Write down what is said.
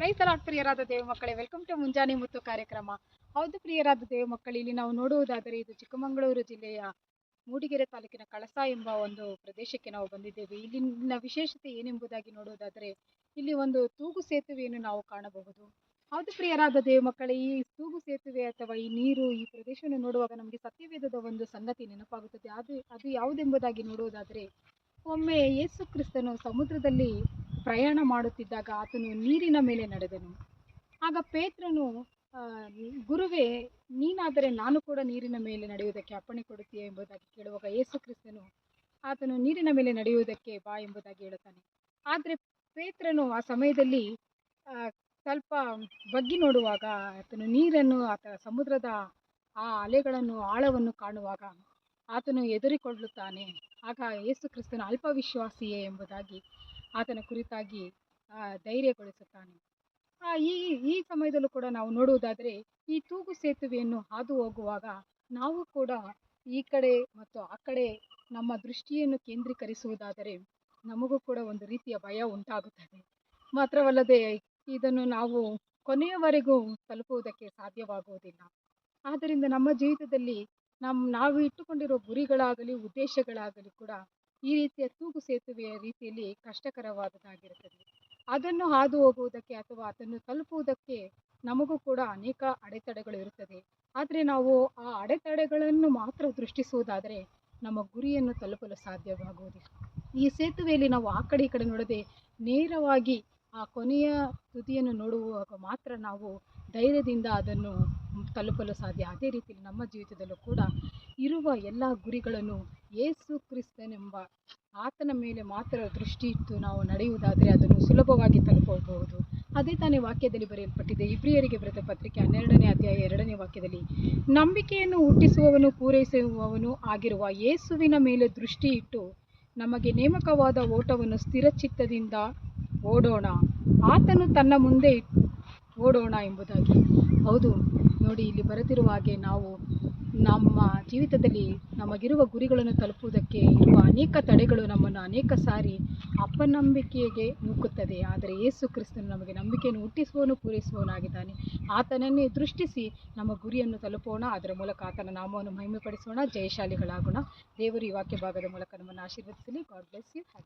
Lord ಪ್ರಿಯರಾದ ದೇವ ಮಕ್ಕಳೇ welcome to ಮುಂಜಾನೆ ಮುತ್ತು ಕಾರ್ಯಕ್ರಮ. ಹೌದು ಪ್ರಿಯರಾದ ದೇವ ಮಕ್ಕಳು, ಇಲ್ಲಿ ನಾವು ನೋಡುವುದಾದರೆ ಇದು ಚಿಕ್ಕಮಗಳೂರು ಜಿಲ್ಲೆಯ ಮೂಡಿಗೆರೆ ತಾಲೂಕಿನ ಕಳಸ ಎಂಬ ಒಂದು ಪ್ರದೇಶಕ್ಕೆ ನಾವು ಬಂದಿದ್ದೇವೆ. ಇಲ್ಲಿನ ವಿಶೇಷತೆ ಏನೆಂಬುದಾಗಿ ನೋಡುವುದಾದರೆ, ಇಲ್ಲಿ ಒಂದು ತೂಗು ಸೇತುವೆಯನ್ನು ನಾವು ಕಾಣಬಹುದು. ಹೌದು ಪ್ರಿಯರಾದ ದೇವ ಮಕ್ಕಳೇ, ಈ ತೂಗು ಸೇತುವೆ ಅಥವಾ ಈ ನೀರು ಈ ಪ್ರದೇಶವನ್ನು ನೋಡುವಾಗ ನಮಗೆ ಸತ್ಯವೇದದ ಒಂದು ಸಂಗತಿ ನೆನಪಾಗುತ್ತದೆ. ಅದು ಅದು ಯಾವುದೆಂಬುದಾಗಿ ನೋಡುವುದಾದರೆ, ಒಮ್ಮೆ ಯೇಸು ಕ್ರಿಸ್ತನು ಸಮುದ್ರದಲ್ಲಿ ಪ್ರಯಾಣ ಮಾಡುತ್ತಿದ್ದಾಗ ಆತನು ನೀರಿನ ಮೇಲೆ ನಡೆದನು. ಆಗ ಪೇತ್ರನು ಗುರುವೇ, ನೀನಾದರೆ ನಾನು ಕೂಡ ನೀರಿನ ಮೇಲೆ ನಡೆಯುವುದಕ್ಕೆ ಅಪ್ಪಣೆ ಕೊಡುತ್ತೀಯ? ಎಂಬುದಾಗಿ ಕೇಳುವಾಗ ಯೇಸು ಕ್ರಿಸ್ತನು ಆತನು ನೀರಿನ ಮೇಲೆ ನಡೆಯುವುದಕ್ಕೆ ಬಾ ಎಂಬುದಾಗಿ ಹೇಳುತ್ತಾನೆ. ಆದರೆ ಪೇತ್ರನು ಆ ಸಮಯದಲ್ಲಿ ಸ್ವಲ್ಪ ಬಗ್ಗಿ ನೋಡುವಾಗ ಆತನು ನೀರನ್ನು, ಆತ ಸಮುದ್ರದ ಆ ಅಲೆಗಳನ್ನು, ಆಳವನ್ನು ಕಾಣುವಾಗ ಆತನು ಹೆದರಿಕೊಳ್ಳುತ್ತಾನೆ ಆಗ ಯೇಸು ಕ್ರಿಸ್ತನು ಅಲ್ಪವಿಶ್ವಾಸಿಯೇ ಎಂಬುದಾಗಿ ಆತನ ಕುರಿತಾಗಿ ಧೈರ್ಯಗೊಳಿಸುತ್ತಾನೆ. ಈ ಈ ಸಮಯದಲ್ಲೂ ಕೂಡ ನಾವು ನೋಡುವುದಾದರೆ, ಈ ತೂಗು ಸೇತುವೆಯನ್ನು ಹಾದು ಹೋಗುವಾಗ ನಾವು ಕೂಡ ಈ ಕಡೆ ಮತ್ತು ಆ ಕಡೆ ನಮ್ಮ ದೃಷ್ಟಿಯನ್ನು ಕೇಂದ್ರೀಕರಿಸುವುದಾದರೆ, ನಮಗೂ ಕೂಡ ಒಂದು ರೀತಿಯ ಭಯ ಉಂಟಾಗುತ್ತದೆ. ಮಾತ್ರವಲ್ಲದೆ ಇದನ್ನು ನಾವು ಕೊನೆಯವರೆಗೂ ತಲುಪುವುದಕ್ಕೆ ಸಾಧ್ಯವಾಗುವುದಿಲ್ಲ. ಆದ್ದರಿಂದ ನಮ್ಮ ಜೀವಿತದಲ್ಲಿ ನಮ್ಮ ನಾವು ಇಟ್ಟುಕೊಂಡಿರೋ ಗುರಿಗಳಾಗಲಿ, ಉದ್ದೇಶಗಳಾಗಲಿ ಕೂಡ ಈ ರೀತಿಯ ತೂಗು ಸೇತುವೆಯ ರೀತಿಯಲ್ಲಿ ಕಷ್ಟಕರವಾದದ್ದಾಗಿರುತ್ತದೆ. ಅದನ್ನು ಹಾದು ಹೋಗುವುದಕ್ಕೆ ಅಥವಾ ಅದನ್ನು ತಲುಪುವುದಕ್ಕೆ ನಮಗೂ ಕೂಡ ಅನೇಕ ಅಡೆತಡೆಗಳು ಇರುತ್ತದೆ. ಆದರೆ ನಾವು ಆ ಅಡೆತಡೆಗಳನ್ನು ಮಾತ್ರ ದೃಷ್ಟಿಸುವುದಾದರೆ ನಮ್ಮ ಗುರಿಯನ್ನು ತಲುಪಲು ಸಾಧ್ಯವಾಗುವುದಿಲ್ಲ. ಈ ಸೇತುವೆಯಲ್ಲಿ ನಾವು ಆ ಕಡೆ ಈ ಕಡೆ ನೋಡದೆ ನೇರವಾಗಿ ಆ ಕೊನೆಯ ತುದಿಯನ್ನು ನೋಡುವಾಗ ಮಾತ್ರ ನಾವು ಧೈರ್ಯದಿಂದ ಅದನ್ನು ತಲುಪಲು ಸಾಧ್ಯ. ಅದೇ ರೀತಿಯಲ್ಲಿ ನಮ್ಮ ಜೀವಿತದಲ್ಲೂ ಕೂಡ ಇರುವ ಎಲ್ಲ ಗುರಿಗಳನ್ನು ಯೇಸು ಕ್ರಿಸ್ತನೆಂಬ ಆತನ ಮೇಲೆ ಮಾತ್ರ ದೃಷ್ಟಿ ಇಟ್ಟು ನಾವು ನಡೆಯುವುದಾದರೆ ಅದನ್ನು ಸುಲಭವಾಗಿ ತಲುಪಬಹುದು. ಅದೇ ತಾನೇ ವಾಕ್ಯದಲ್ಲಿ ಬರೆಯಲ್ಪಟ್ಟಿದೆ, ಇಬ್ರಿಯರಿಗೆ ಬರೆದ ಪತ್ರಿಕೆ ಹನ್ನೆರಡನೇ ಅಧ್ಯಾಯ ಎರಡನೇ ವಾಕ್ಯದಲ್ಲಿ, ನಂಬಿಕೆಯನ್ನು ಹುಟ್ಟಿಸುವವನು ಪೂರೈಸುವವನು ಆಗಿರುವ ಯೇಸುವಿನ ಮೇಲೆ ದೃಷ್ಟಿ ಇಟ್ಟು ನಮಗೆ ನೇಮಕವಾದ ಓಟವನ್ನು ಸ್ಥಿರಚಿತ್ತದಿಂದ ಓಡೋಣ, ಆತನು ತನ್ನ ಮುಂದೆ ಓಡೋಣ ಎಂಬುದಾಗಿ. ಹೌದು, ನೋಡಿ, ಇಲ್ಲಿ ಬರೆದಿರುವ ಹಾಗೆ ನಾವು ನಮ್ಮ ಜೀವಿತದಲ್ಲಿ ನಮಗಿರುವ ಗುರಿಗಳನ್ನು ತಲುಪುವುದಕ್ಕೆ ಇರುವ ಅನೇಕ ತಡೆಗಳು ನಮ್ಮನ್ನು ಅನೇಕ ಸಾರಿ ಅಪನಂಬಿಕೆಗೆ ನೂಕುತ್ತದೆ. ಆದರೆ ಯೇಸು ಕ್ರಿಸ್ತನು ನಮಗೆ ನಂಬಿಕೆಯನ್ನು ಹುಟ್ಟಿಸುವವನು, ಪೂರೈಸುವವನಾಗಿದ್ದಾನೆ. ಆತನನ್ನೇ ದೃಷ್ಟಿಸಿ ನಮ್ಮ ಗುರಿಯನ್ನು ತಲುಪೋಣ. ಅದರ ಮೂಲಕ ಆತನ ನಾಮವನ್ನು ಮಹಿಮೆಪಡಿಸೋಣ. ಜಯಶಾಲಿಗಳಾಗೋಣ. ದೇವರು ಈ ವಾಕ್ಯ ಭಾಗದ ಮೂಲಕ ನಮ್ಮನ್ನು ಆಶೀರ್ವದಿಸಲಿ. God bless you have